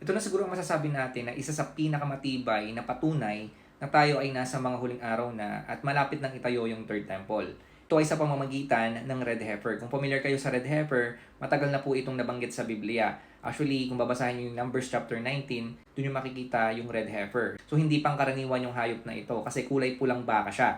Ito na siguro ang masasabi natin na isa sa pinakamatibay na patunay na tayo ay nasa mga huling araw na at malapit nang itayo yung third temple. Ito ay sa pamamagitan ng red heifer. Kung familiar kayo sa red heifer, matagal na po itong nabanggit sa Biblia. Actually, kung babasahin niyo yung Numbers chapter 19, doon yung makikita yung red heifer. So, hindi pang karaniwan yung hayop na ito kasi kulay pulang baka siya.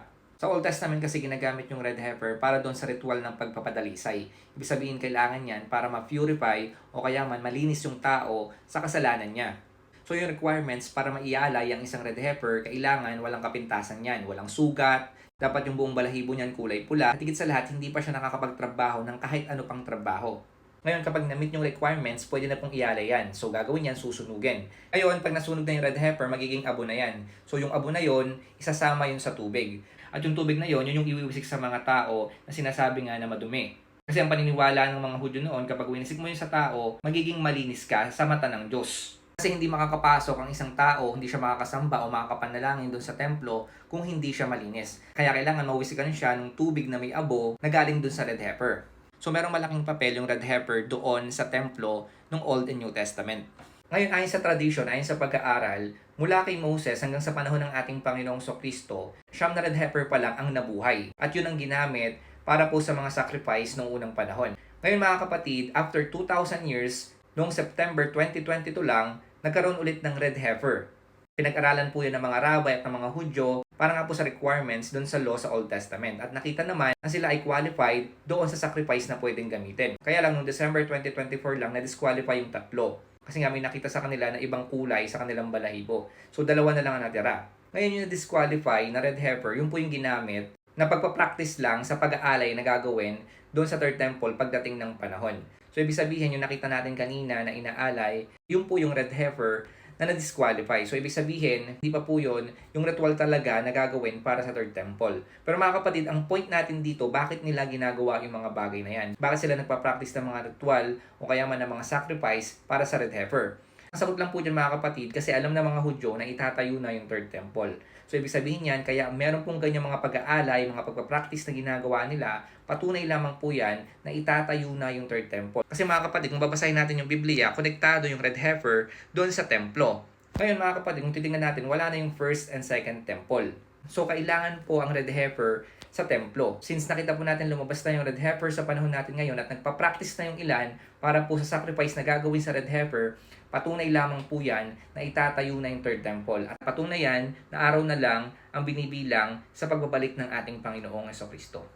Sa Old Testament kasi ginagamit yung red heifer para doon sa ritual ng pagpapadalisay. Ibig sabihin kailangan yan para ma-purify o kaya man malinis yung tao sa kasalanan niya. So yung requirements para maialay ang isang red heifer, kailangan walang kapintasan yan, walang sugat, dapat yung buong balahibo niyan kulay pula, at higit sa lahat, hindi pa siya nakakapagtrabaho ng kahit ano pang trabaho. Ngayon, kapag na-meet yung requirements, pwede na pong ialay yan. So, gagawin yan, susunugin. Ngayon, pag nasunog na yung red heifer, magiging abo na yan. So, yung abo na yon isasama yun sa tubig. At yung tubig na yon yun yung iwiwisik sa mga tao na sinasabi nga na madumi. Kasi ang paniniwala ng mga Hudyo noon, kapag winisik mo yun sa tao, magiging malinis ka sa mata ng Diyos. Kasi hindi makakapasok ang isang tao, hindi siya makakasamba o makakapanalangin doon sa templo kung hindi siya malinis. Kaya kailangan mawisikan siya ng tubig na may abo na galing doon sa red heifer. So merong malaking papel yung red heifer doon sa templo ng Old and New Testament. Ngayon, ayon sa tradition, ayon sa pag-aaral, mula kay Moses hanggang sa panahon ng ating Panginoong Sokristo, siyam na red heifer pa lang ang nabuhay. At yun ang ginamit para po sa mga sacrifice noong unang panahon. Ngayon mga kapatid, after 2,000 years, noong September 2022 lang, nagkaroon ulit ng red heifer. Pinag-aralan po yun ng mga rabbi at ng mga Hudyo para nga po sa requirements doon sa law sa Old Testament. At nakita naman na sila ay qualified doon sa sacrifice na pwedeng gamitin. Kaya lang noong December 2024 lang na-disqualify yung tatlo. Kasi nga may nakita sa kanila na ibang kulay sa kanilang balahibo. So dalawa na lang ang natira. Ngayon yung na-disqualify na red heifer, yung po yung ginamit na pagpapractice lang sa pag-aalay na gagawin doon sa third temple pagdating ng panahon. So ibig sabihin yung nakita natin kanina na inaalay, yung po yung red heifer na na-disqualify. So, ibig sabihin, hindi pa po yun yung ritual talaga na gagawin para sa third temple. Pero mga kapatid, ang point natin dito, bakit nila ginagawa yung mga bagay na yan? Bakit sila nagpa-practice ng mga ritual o kaya man ng mga sacrifice para sa red heifer? Sagot lang po dyan mga kapatid, kasi alam na mga Hudyo na itatayo na yung third temple. So, ibig sabihin yan, kaya meron pong ganyan mga pag-aalay, mga pagpa-practice na ginagawa nila, patunay lamang po yan na itatayo na yung third temple. Kasi mga kapatid, kung babasahin natin yung Biblia, konektado yung red heifer doon sa templo. Ngayon mga kapatid, kung titingnan natin, wala na yung first and second temple. So, kailangan po ang red heifer sa templo. Since nakita po natin lumabas na yung red heifer sa panahon natin ngayon at nagpa-practice na yung ilan para po sa sacrifice na gagawin sa red heifer, patunay lamang po yan na itatayo na yung third temple. At patunay yan na araw na lang ang binibilang sa pagbabalik ng ating Panginoong Kristo.